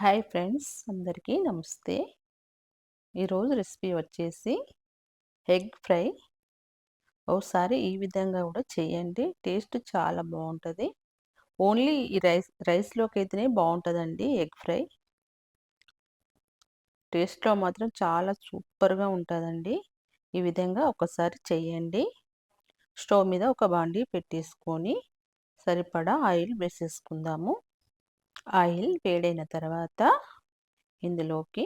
Hi friends అందరికీ నమస్తే. ఈరోజు రెసిపీ వచ్చేసి ఎగ్ ఫ్రై. ఒకసారి ఈ విధంగా కూడా చేయండి. టేస్ట్ చాలా బాగుంటుంది. ఓన్లీ ఈ రైస్ రైస్లోకి అయితేనే బాగుంటుందండి ఎగ్ ఫ్రై. టేస్ట్లో మాత్రం చాలా సూపర్గా ఉంటుందండి. ఈ విధంగా ఒకసారి చేయండి. స్టవ్ మీద ఒక బాండీ పెట్టేసుకొని సరిపడా ఆయిల్ వేసేసుకుందాము. ఆయిల్ వేడైన తర్వాత ఇందులోకి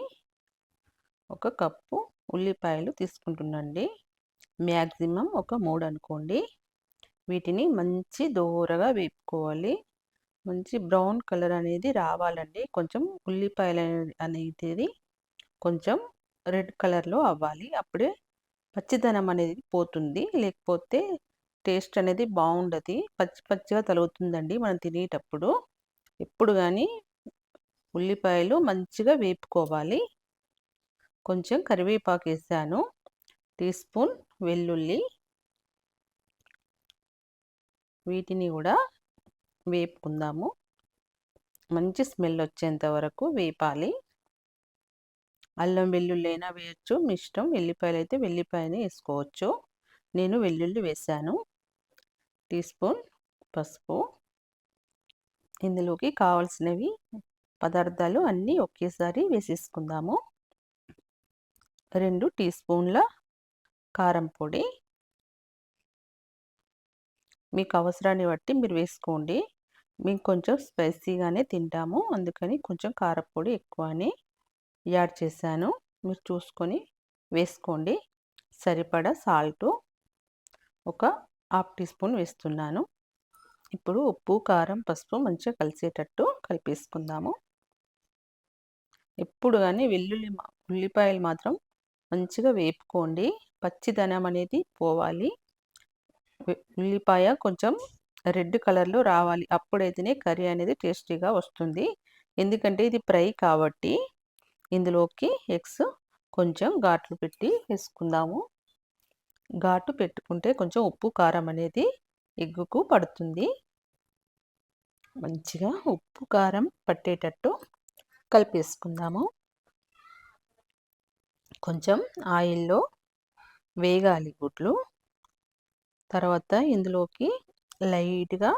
ఒక కప్పు ఉల్లిపాయలు తీసుకుంటున్నాండి మ్యాక్సిమం ఒక మూడు అనుకోండి. వీటిని మంచి దూరగా వేపుకోవాలి. మంచి బ్రౌన్ కలర్ అనేది రావాలండి. కొంచెం ఉల్లిపాయలు అనేది కొంచెం రెడ్ కలర్లో అవ్వాలి. అప్పుడే పచ్చిదనం అనేది పోతుంది. లేకపోతే టేస్ట్ అనేది బాగుండదు. పచ్చి పచ్చిగా తలుగుతుందండి మనం తినేటప్పుడు. ఎప్పుడు కానీ ఉల్లిపాయలు మంచిగా వేపుకోవాలి. కొంచెం కరివేపాకు వేసాను. టీ స్పూన్ వెల్లుల్లి. వీటిని కూడా వేపుకుందాము. మంచి స్మెల్ వచ్చేంత వరకు వేపాలి. అల్లం వెల్లుల్లి అయినా వేయచ్చు. మీ ఇష్టం వెల్లిపాయలు అయితే వెల్లిపాయని వేసుకోవచ్చు. నేను వెల్లుల్లి వేసాను. టీ స్పూన్ పసుపు. ఇందులోకి కావాల్సినవి పదార్థాలు అన్నీ ఒకేసారి వేసేసుకుందాము. రెండు టీ స్పూన్ల కారం పొడి. మీకు అవసరాన్ని బట్టి మీరు వేసుకోండి. మేము కొంచెం స్పైసీగానే తింటాము అందుకని కొంచెం కారపొడి ఎక్కువ అని యాడ్ చేశాను. మీరు చూసుకొని వేసుకోండి. సరిపడా సాల్టు ఒక హాఫ్ టీ స్పూన్ వేస్తున్నాను. ఇప్పుడు ఉప్పు కారం పసుపు మంచిగా కలిసేటట్టు కలిపేసుకుందాము. ఎప్పుడు కానీ వెల్లుల్లి ఉల్లిపాయలు మాత్రం మంచిగా వేపుకోండి. పచ్చిదనం అనేది పోవాలి. ఉల్లిపాయ కొంచెం రెడ్ కలర్లో రావాలి. అప్పుడైతేనే కర్రీ అనేది టేస్టీగా వస్తుంది. ఎందుకంటే ఇది ఫ్రై కాబట్టి ఇందులోకి ఎగ్స్ కొంచెం ఘాట్లు పెట్టి వేసుకుందాము. ఘాటు పెట్టుకుంటే కొంచెం ఉప్పు కారం అనేది ఎగ్గుకు పడుతుంది. మంచిగా ఉప్పు కారం పట్టేటట్టు కలిపేసుకుందాము. కొంచెం ఆయిల్లో వేగాలి గుడ్లు. తర్వాత ఇందులోకి లైట్గా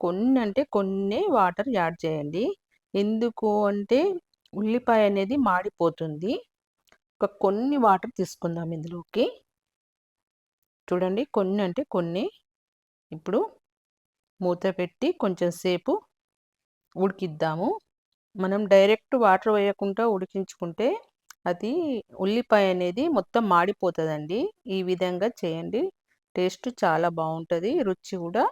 కొన్ని అంటే కొన్ని వాటర్ యాడ్ చేయండి. ఎందుకు అంటే ఉల్లిపాయ అనేది మాడిపోతుంది. ఒక కొన్ని వాటర్ తీసుకుందాం ఇందులోకి. చూడండి కొన్ని అంటే కొన్ని. ఇప్పుడు మూత పెట్టి కొంచెం సేపు ఉడికిద్దాము. మనం డైరెక్ట్ వాటర్ వేయకుండా ఉడికించుకుంటే అది ఉల్లిపాయ అనేది మొత్తం మాడిపోతుందండి. ఈ విధంగా చేయండి. టేస్ట్ చాలా బాగుంటుంది. రుచి కూడా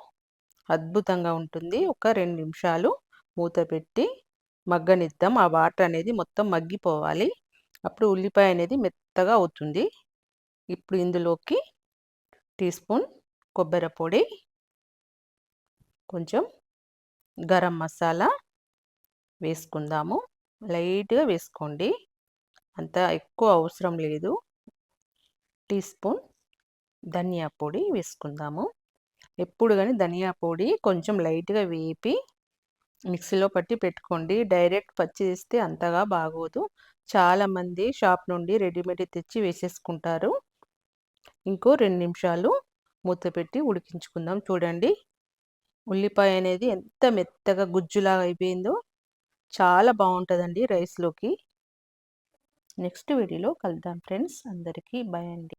అద్భుతంగా ఉంటుంది. ఒక రెండు నిమిషాలు మూత పెట్టి మగ్గనిద్దాం. ఆ వాటర్ అనేది మొత్తం మగ్గిపోవాలి. అప్పుడు ఉల్లిపాయ అనేది మెత్తగా అవుతుంది. ఇప్పుడు ఇందులోకి టీ స్పూన్ కొబ్బరి పొడి కొంచెం గరం మసాలా వేసుకుందాము. లైట్గా వేసుకోండి. అంత ఎక్కువ అవసరం లేదు. టీ స్పూన్ ధనియా పొడి వేసుకుందాము. ఎప్పుడు కానీ ధనియా పొడి కొంచెం లైట్గా వేపి మిక్సీలో పట్టి పెట్టుకోండి. డైరెక్ట్ పచ్చి చేస్తే అంతగా బాగోదు. చాలామంది షాప్ నుండి రెడీమేడ్ తెచ్చి వేసేసుకుంటారు. ఇంకో రెండు నిమిషాలు మూత పెట్టి ఉడికించుకుందాం. చూడండి. ఉల్లిపాయ అనేది ఎంత మెత్తగా గుజ్జులాగా అయిపోయిందో చాలా బాగుంటుందండి రైస్లోకి. నెక్స్ట్ వీడియోలో కలుద్దాం ఫ్రెండ్స్. అందరికీ బాయ్ అండి.